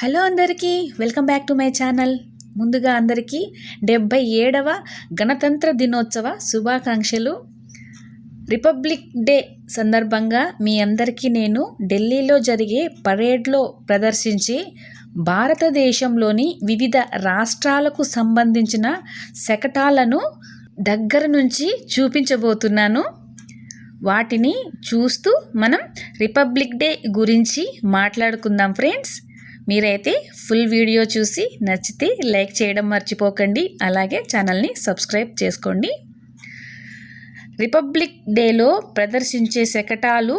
Hello అందరికీ welcome back to my channel. ముందుగా అందరికీ డెబ్బై ఏడవ గణతంత్ర దినోత్సవ శుభాకాంక్షలు. రిపబ్లిక్ డే సందర్భంగా మీ అందరికీ నేను ఢిల్లీలో జరిగే పరేడ్లో ప్రదర్శించి భారతదేశంలోని వివిధ రాష్ట్రాలకు సంబంధించిన శకటాలను దగ్గర నుంచి చూపించబోతున్నాను. వాటిని చూస్తూ మనం రిపబ్లిక్ డే గురించి మాట్లాడుకుందాం ఫ్రెండ్స్. మీరైతే ఫుల్ వీడియో చూసి నచ్చితే లైక్ చేయడం మర్చిపోకండి. అలాగే ఛానల్ని సబ్స్క్రైబ్ చేసుకోండి. రిపబ్లిక్ డేలో ప్రదర్శించే శకటాలు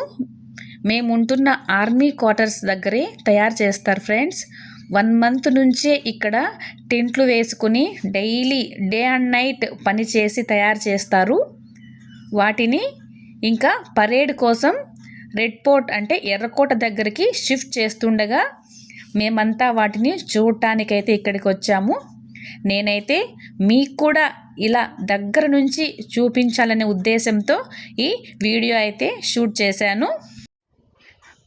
మేము ఉంటున్న ఆర్మీ క్వార్టర్స్ దగ్గరే తయారు చేస్తారు ఫ్రెండ్స్ వన్ మంత్ నుంచే ఇక్కడ టెంట్లు వేసుకుని డైలీ డే అండ్ నైట్ పని చేసి తయారు చేస్తారు. వాటిని ఇంకా పరేడ్ కోసం రెడ్ పోర్ట్ అంటే ఎర్రకోట దగ్గరికి షిఫ్ట్ చేస్తుండగా మేమంతా వాటిని చూడటానికైతే ఇక్కడికి వచ్చాము. నేనైతే మీకు కూడా ఇలా దగ్గర నుంచి చూపించాలనే ఉద్దేశంతో ఈ వీడియో అయితే షూట్ చేశాను.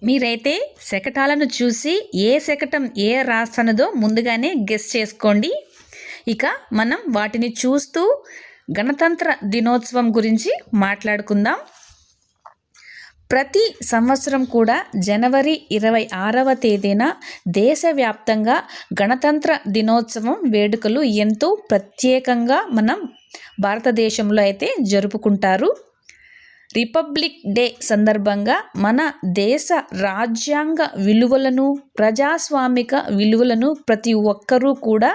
మీరైతే శకటాలను చూసి ఏ శకటం ఏ రాసనదో ముందుగానే గెస్ చేసుకోండి. ఇక మనం వాటిని చూస్తూ గణతంత్ర దినోత్సవం గురించి మాట్లాడుకుందాం. ప్రతి సంవత్సరం కూడా జనవరి ఇరవై ఆరవ తేదీన దేశవ్యాప్తంగా గణతంత్ర దినోత్సవం వేడుకలు ఎంతో ప్రత్యేకంగా మనం భారతదేశంలో అయితే జరుపుకుంటారు. రిపబ్లిక్ డే సందర్భంగా మన దేశ రాజ్యాంగ విలువలను ప్రజాస్వామిక విలువలను ప్రతి ఒక్కరూ కూడా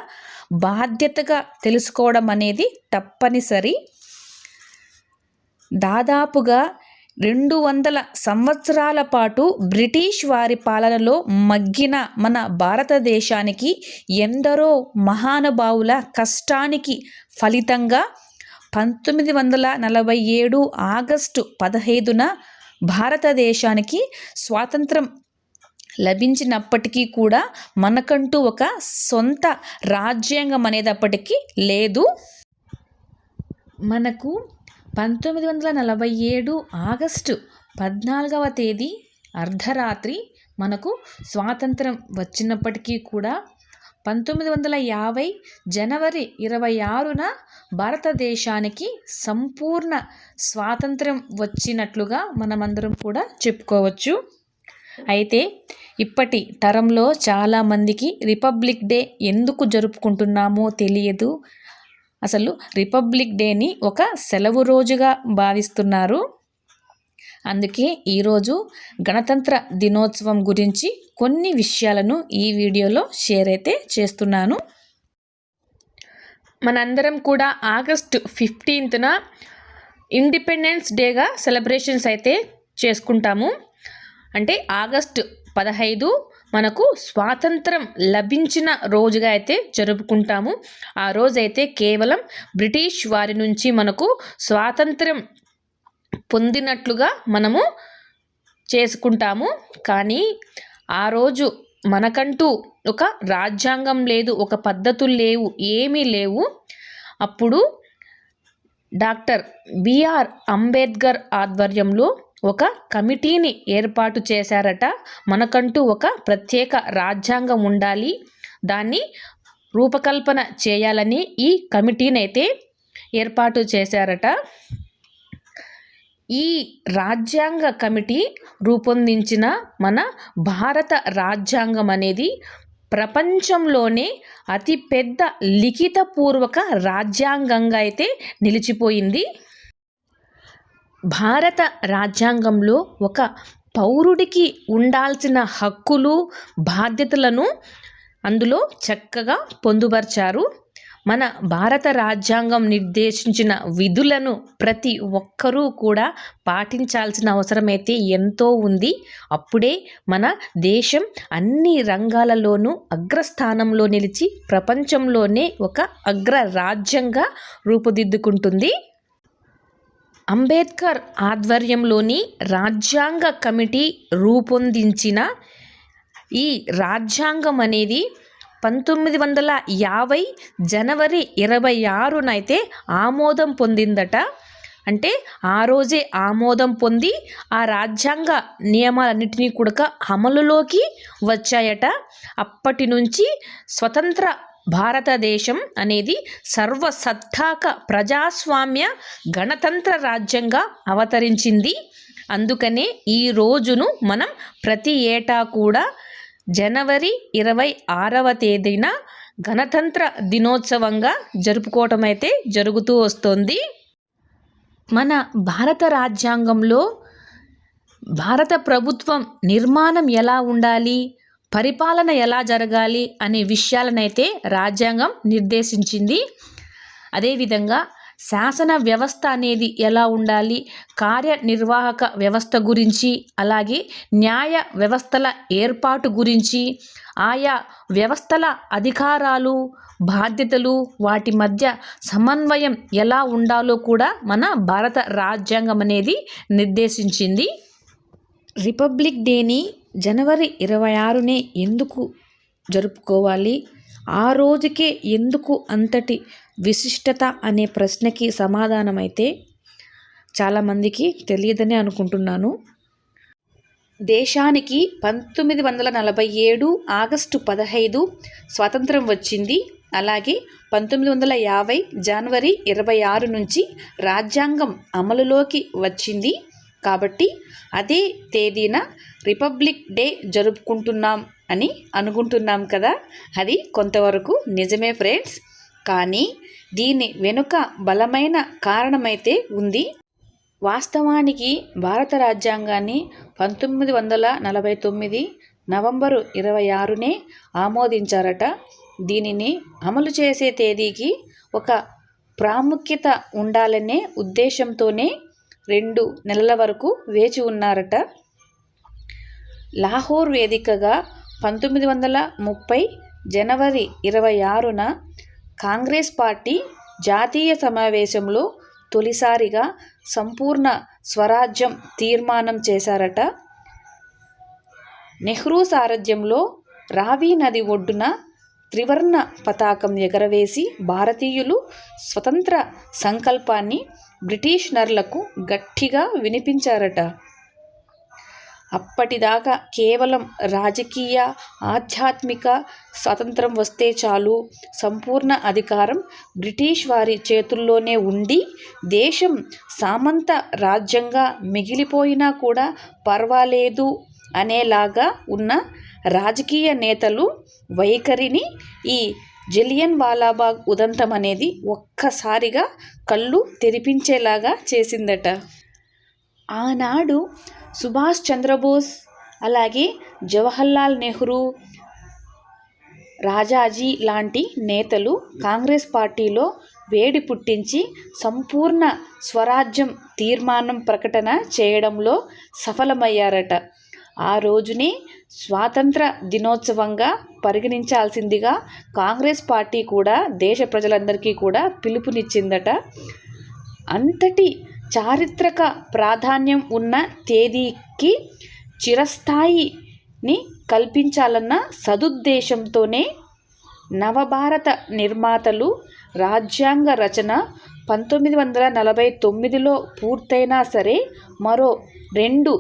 బాధ్యతగా తెలుసుకోవడం అనేది తప్పనిసరి. దాదాపుగా రెండు వందల సంవత్సరాల పాటు బ్రిటిష్ వారి పాలనలో మగ్గిన మన భారతదేశానికి ఎందరో మహానుభావుల కష్టానికి ఫలితంగా పంతొమ్మిది వందల నలభై ఏడు ఆగస్టు పదహైదున భారతదేశానికి స్వాతంత్రం లభించినప్పటికీ కూడా మనకంటూ ఒక సొంత రాజ్యాంగం అనేటప్పటికీ లేదు. మనకు పంతొమ్మిది వందల నలభై ఏడు ఆగస్టు పద్నాలుగవ తేదీ అర్ధరాత్రి మనకు స్వాతంత్రం వచ్చినప్పటికీ కూడా పంతొమ్మిది వందల యాభై జనవరి ఇరవై ఆరున భారతదేశానికి సంపూర్ణ స్వాతంత్రం వచ్చినట్లుగా మనమందరం కూడా చెప్పుకోవచ్చు. అయితే ఇప్పటి తరంలో చాలామందికి రిపబ్లిక్ డే ఎందుకు జరుపుకుంటున్నామో తెలియదు. అసలు రిపబ్లిక్ డేని ఒక సెలవు రోజుగా భావిస్తున్నారు. అందుకే ఈరోజు గణతంత్ర దినోత్సవం గురించి కొన్ని విషయాలను ఈ వీడియోలో షేర్ అయితే చేస్తున్నాను. మనందరం కూడా ఆగస్టు ఫిఫ్టీన్త్న ఇండిపెండెన్స్ డేగా సెలబ్రేషన్స్ అయితే చేసుకుంటాము. అంటే ఆగస్టు పదహైదు మనకు స్వాతంత్రం లభించిన రోజుగా అయితే జరుపుకుంటాము. ఆ రోజైతే కేవలం బ్రిటిష్ వారి నుంచి మనకు స్వాతంత్రం పొందినట్లుగా మనము చేసుకుంటాము. కానీ ఆ రోజు మనకంటూ ఒక రాజ్యాంగం లేదు ఒక పద్ధతులు లేవు ఏమీ లేవు. అప్పుడు డాక్టర్ బిఆర్ అంబేద్కర్ ఆధ్వర్యంలో ఒక కమిటీని ఏర్పాటు చేశారట. మనకంటూ ఒక ప్రత్యేక రాజ్యాంగం ఉండాలి. దాన్ని రూపకల్పన చేయాలని ఈ కమిటీని అయితే ఏర్పాటు చేశారట. ఈ రాజ్యాంగ కమిటీ రూపొందించిన మన భారత రాజ్యాంగం అనేది ప్రపంచంలోనే అతిపెద్ద లిఖితపూర్వక రాజ్యాంగంగా అయితే నిలిచిపోయింది. భారత రాజ్యాంగంలో ఒక పౌరుడికి ఉండాల్సిన హక్కులు బాధ్యతలను అందులో చక్కగా పొందుపరిచారు. మన భారత రాజ్యాంగం నిర్దేశించిన విధులను ప్రతి ఒక్కరూ కూడా పాటించాల్సిన అవసరమైతే ఎంతో ఉంది. అప్పుడే మన దేశం అన్ని రంగాలలోనూ అగ్రస్థానంలో నిలిచి ప్రపంచంలోనే ఒక అగ్ర రాజ్యంగా రూపుదిద్దుకుంటుంది. అంబేద్కర్ ఆధ్వర్యంలోని రాజ్యాంగ కమిటీ రూపొందించిన ఈ రాజ్యాంగం అనేది పంతొమ్మిది వందల యాభై జనవరి ఇరవై ఆరునైతే ఆమోదం పొందిందట. అంటే ఆ రోజే ఆమోదం పొంది ఆ రాజ్యాంగ నియమాలన్నింటినీ కూడా అమలులోకి వచ్చాయట. అప్పటి నుంచి స్వతంత్ర భారతదేశం అనేది సర్వసత్తాక ప్రజాస్వామ్య గణతంత్ర రాజ్యంగా అవతరించింది. అందుకనే ఈ రోజును మనం ప్రతి ఏటా కూడా జనవరి ఇరవై ఆరవ తేదీన గణతంత్ర దినోత్సవంగా జరుపుకోవటం అయితే జరుగుతూ వస్తుంది. మన భారత రాజ్యాంగంలో భారత ప్రభుత్వం నిర్మాణం ఎలా ఉండాలి? పరిపాలన ఎలా జరగాలి అనే విషయాలనైతే రాజ్యాంగం నిర్దేశించింది. అదేవిధంగా శాసన వ్యవస్థ అనేది ఎలా ఉండాలి కార్యనిర్వాహక వ్యవస్థ గురించి అలాగే న్యాయ వ్యవస్థల ఏర్పాటు గురించి ఆయా వ్యవస్థల అధికారాలు బాధ్యతలు వాటి మధ్య సమన్వయం ఎలా ఉండాలో కూడా మన భారత రాజ్యాంగం అనేది నిర్దేశించింది. రిపబ్లిక్ డేని జనవరి ఇరవై ఆరునే ఎందుకు జరుపుకోవాలి? ఆ రోజుకే ఎందుకు అంతటి విశిష్టత అనే ప్రశ్నకి సమాధానం అయితే చాలామందికి తెలియదని అనుకుంటున్నాను. దేశానికి పంతొమ్మిది వందల నలభై ఏడు ఆగస్టు పదహైదు స్వాతంత్రం వచ్చింది. అలాగే పంతొమ్మిది వందల యాభై జనవరి ఇరవై ఆరు నుంచి రాజ్యాంగం అమలులోకి వచ్చింది. కాబట్టి అదే తేదీన రిపబ్లిక్ డే జరుపుకుంటున్నాం అని అనుకుంటున్నాం కదా. అది కొంతవరకు నిజమే ఫ్రెండ్స్. కానీ దీని వెనుక బలమైన కారణమైతే ఉంది. వాస్తవానికి భారత రాజ్యాంగాన్ని పంతొమ్మిది వందల నలభై తొమ్మిది నవంబరు ఇరవై ఆరునే ఆమోదించారట. దీనిని అమలు చేసే తేదీకి ఒక ప్రాముఖ్యత ఉండాలనే ఉద్దేశంతోనే రెండు నెలల వరకు వేచి ఉన్నారట. లాహోర్ వేదికగా పంతొమ్మిది వందల ముప్పై జనవరి ఇరవై ఆరున కాంగ్రెస్ పార్టీ జాతీయ సమావేశంలో తొలిసారిగా సంపూర్ణ స్వరాజ్యం తీర్మానం చేశారట. నెహ్రూ సారథ్యంలో రావి నది ఒడ్డున త్రివర్ణ పతాకం ఎగరవేసి భారతీయులు స్వతంత్ర సంకల్పాన్ని బ్రిటిషనర్లకు గట్టిగా వినిపించారట. అప్పటిదాకా కేవలం రాజకీయ ఆధ్యాత్మిక స్వాతంత్రం వస్తే చాలు. సంపూర్ణ అధికారం బ్రిటిష్ వారి చేతుల్లోనే ఉండి దేశం సామంత రాజ్యంగా మిగిలిపోయినా కూడా పర్వాలేదు అనేలాగా ఉన్న రాజకీయ నేతలు వైఖరిని ఈ జలియన్ వాలాబాగ్ ఉదంతం అనేది ఒక్కసారిగా కళ్ళు తెరిపించేలాగా చేసిందట. ఆనాడు సుభాష్ చంద్రబోస్ అలాగే జవహర్లాల్ నెహ్రూ రాజాజీ లాంటి నేతలు కాంగ్రెస్ పార్టీలో వేడి పుట్టించి సంపూర్ణ స్వరాజ్యం తీర్మానం ప్రకటన చేయడంలో సఫలమయ్యారట. ఆ రోజుని స్వాతంత్ర దినోత్సవంగా పరిగణించాల్సిందిగా కాంగ్రెస్ పార్టీ కూడా దేశ ప్రజలందరికీ కూడా పిలుపునిచ్చిందట. అంతటి చారిత్రక ప్రాధాన్యం ఉన్న తేదీకి చిరస్థాయిని కల్పించాలన్న సదుద్దేశంతోనే నవభారత నిర్మాతలు రాజ్యాంగ రచన పంతొమ్మిది వందల నలభై తొమ్మిదిలో పూర్తయినా సరే మరో రెండు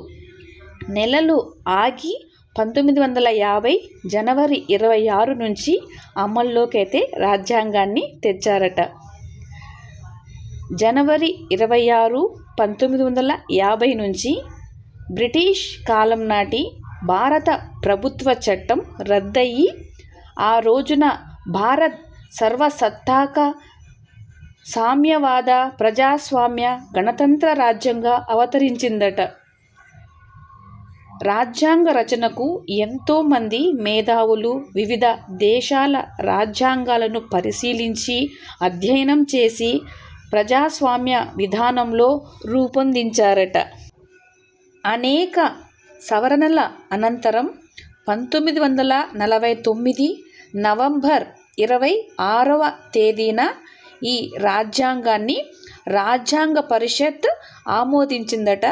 నెలలు ఆగి పంతొమ్మిది వందల యాభై జనవరి ఇరవై ఆరు నుంచి అమల్లోకి అయితే రాజ్యాంగాన్ని తెచ్చారట. జనవరి ఇరవై ఆరు పంతొమ్మిది వందల యాభై నుంచి బ్రిటిష్ కాలం నాటి భారత ప్రభుత్వ చట్టం రద్దయి ఆ రోజున భారత్ సర్వసత్తాక సామ్యవాద ప్రజాస్వామ్య గణతంత్ర రాజ్యంగా అవతరించిందట. రాజ్యాంగ రచనకు ఎంతోమంది మేధావులు వివిధ దేశాల రాజ్యాంగాలను పరిశీలించి అధ్యయనం చేసి ప్రజాస్వామ్య విధానంలో రూపొందించారట. అనేక సవరణల అనంతరం పంతొమ్మిది వందల నలభై తొమ్మిది నవంబర్ ఇరవై ఆరవ తేదీన ఈ రాజ్యాంగాన్ని రాజ్యాంగ పరిషత్ ఆమోదించిందట.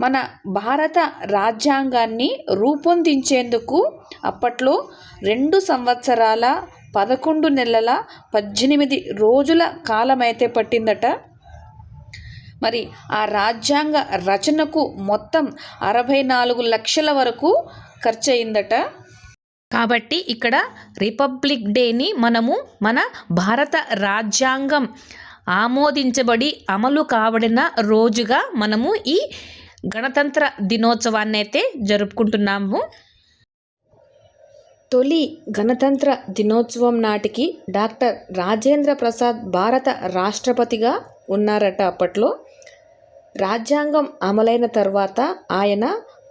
మన భారత రాజ్యాంగాన్ని రూపొందించేందుకు అప్పట్లో రెండు సంవత్సరాల పదకొండు నెలల పద్దెనిమిది రోజుల కాలమైతే పట్టిందట. మరి ఆ రాజ్యాంగ రచనకు మొత్తం అరవై నాలుగు లక్షల వరకు ఖర్చు అయిందట కాబట్టి ఇక్కడ రిపబ్లిక్ డేని మనము మన భారత రాజ్యాంగం ఆమోదించబడి అమలు కాబడిన రోజుగా మనము ఈ గణతంత్ర దినోత్సవాన్ని అయితే జరుపుకుంటున్నాము. తొలి గణతంత్ర దినోత్సవం నాటికి డాక్టర్ రాజేంద్ర ప్రసాద్ భారత రాష్ట్రపతిగా ఉన్నారట అప్పట్లో. రాజ్యాంగం అమలైన తర్వాత ఆయన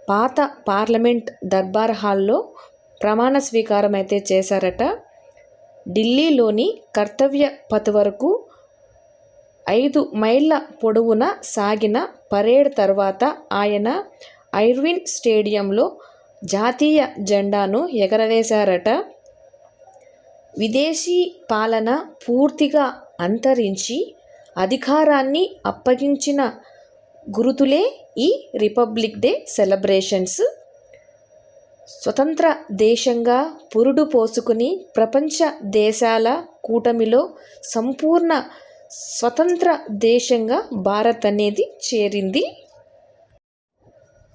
పాత పార్లమెంట్ దర్బార్ హాల్లో ప్రమాణ స్వీకారం అయితే చేశారట. ఢిల్లీలోని కర్తవ్య పథ్ వరకు ఐదు మైళ్ళ పొడవున సాగిన పరేడ్ తర్వాత ఆయన ఐర్విన్ స్టేడియంలో జాతీయ జెండాను ఎగరవేశారట. విదేశీ పాలన పూర్తిగా అంతరించి అధికారాన్ని అప్పగించిన గురుతులే ఈ రిపబ్లిక్ డే సెలబ్రేషన్స్. స్వతంత్ర దేశంగా పురుడు పోసుకుని ప్రపంచ దేశాల కూటమిలో సంపూర్ణ స్వతంత్ర దేశంగా భారత్ అనేది చేరింది.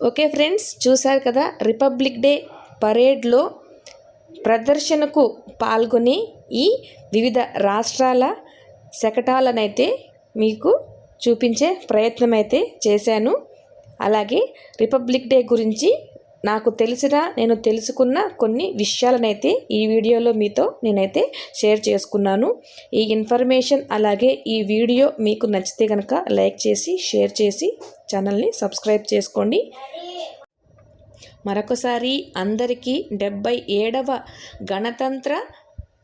ఓకే ఫ్రెండ్స్ చూశారు కదా రిపబ్లిక్ డే పరేడ్లో ప్రదర్శనకు పాల్గొని ఈ వివిధ రాష్ట్రాల శకటాలనైతే మీకు చూపించే ప్రయత్నం అయితే చేశాను. అలాగే రిపబ్లిక్ డే గురించి నాకు తెలిసిన నేను తెలుసుకున్న కొన్ని విషయాలనైతే ఈ వీడియోలో మీతో నేనైతే షేర్ చేసుకున్నాను. ఈ ఇన్ఫర్మేషన్ అలాగే ఈ వీడియో మీకు నచ్చితే కనుక లైక్ చేసి షేర్ చేసి ఛానల్ని సబ్స్క్రైబ్ చేసుకోండి. మరొకసారి అందరికీ డెబ్బై ఏడవ గణతంత్ర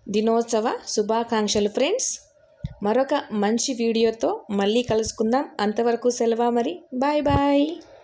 దినోత్సవ శుభాకాంక్షలు ఫ్రెండ్స్. మరొక మంచి వీడియోతో మళ్ళీ కలుసుకుందాం. అంతవరకు సెలవు మరి? Bye bye.